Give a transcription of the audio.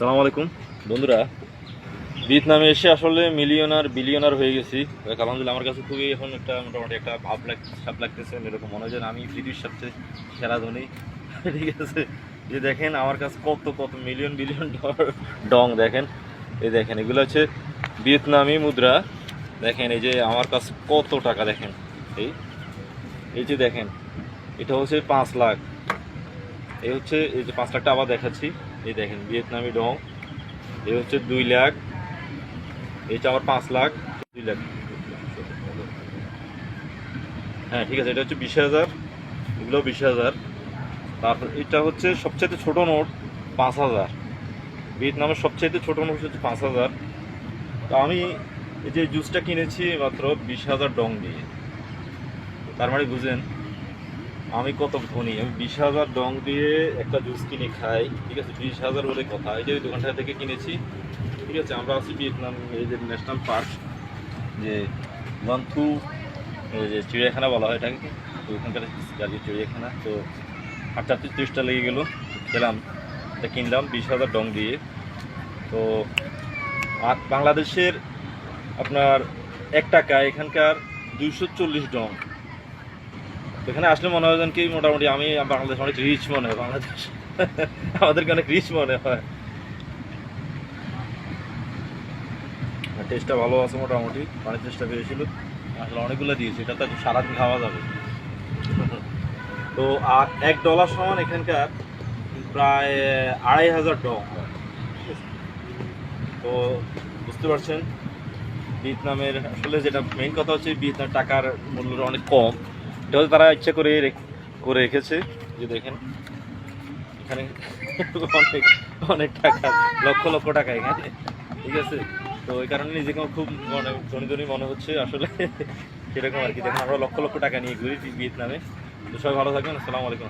সালাম আলাইকুম। বন্ধুরা, ভিয়েতনামে এসে আসলে মিলিয়নার, বিলিয়নার হয়ে গেছি। আলহামদুলিল্লাহ আমার কাছে খুবই এখন একটা মোটামুটি একটা ভাব লাগ সাপ লাগতেছে, এরকম মনে হয় আমি পৃথিবীর সবচেয়ে সেরা ধনী ঠিক আছে? যে দেখেন আমার কাছে কত কত মিলিয়ন, বিলিয়ন ডং, দেখেন। এই দেখেন, এগুলো হচ্ছে ভিয়েতনামি মুদ্রা। দেখেন, এই যে আমার কাছে কত টাকা, দেখেন। এই এই যে দেখেন, এটা হচ্ছে পাঁচ লাখ। এই হচ্ছে এই যে পাঁচ লাখটা আবার দেখাচ্ছি। এই দেখেন, ভিয়েতনামি ডং। এই হচ্ছে দুই লাখ। এইটা আবার পাঁচ লাখ। দুই লাখ। হ্যাঁ ঠিক আছে, এটা হচ্ছে বিশ হাজার। এগুলো বিশ হাজার। তারপর এটা হচ্ছে সবচেয়ে ছোট নোট পাঁচ হাজার। ভিয়েতনামের সবচেয়ে ছোট নোট হচ্ছে পাঁচ হাজার। তো আমি এই যে জুসটা কিনেছি মাত্র বিশ হাজার ডং দিয়ে তার মানে বুঝেন আমি কত ধনী? আমি বিশ হাজার ডং দিয়ে একটা জুস কিনে খাই, ঠিক আছে? বিশ হাজার বলে কথা। এই যে ওই দোকানটা থেকে কিনেছি, ঠিক আছে? আমরা আছি ভিয়েতনাম, এই যে ন্যাশনাল পার্ক, যে লন্থু যে চিড়িয়াখানা বলা হয় এটাকে। তো ওখানকার জাতীয় চিড়িয়াখানা। তো আটটা তিরিশটা লেগে গেলো খেলাম এটা কিনলাম বিশ হাজার ডং দিয়ে। তো আর বাংলাদেশের আপনার এক টাকা এখানকার দুইশো চল্লিশ ডং। এখানে আসলে মনে হয় কি, মোটামুটি আমি বাংলাদেশ অনেক রিচ মনে হয়, বাংলাদেশ আমাদেরকে অনেক রিচ মনে হয়। টেস্টটা ভালো আছে মোটামুটি, পানির টেস্টটা পেয়েছিল আসলে অনেকগুলো দিয়েছি, এটা তো সারাদিন খাওয়া যাবে। তো, আর এক ডলার সমান এখানকার প্রায় আড়াই হাজার ডং। তো, বুঝতে পারছেন, ভিয়েতনামের আসলে যেটা মেইন কথা হচ্ছে ভিয়েতনাম টাকার মূল্যটা অনেক কম। এটা তারা ইচ্ছা করে করে রেখেছে। যে দেখেন, এখানে অনেক অনেক টাকা, লক্ষ লক্ষ টাকা এখানে, ঠিক আছে? তো এই কারণে নিজেকে খুব মনে, ধনী ধনী মনে হচ্ছে আসলে। সেরকম আর কি। দেখেন, আমরা লক্ষ লক্ষ টাকা নিয়ে ঘুরি ভিয়েতনামে। তো সবাই ভালো থাকবেন। আসসালামু আলাইকুম।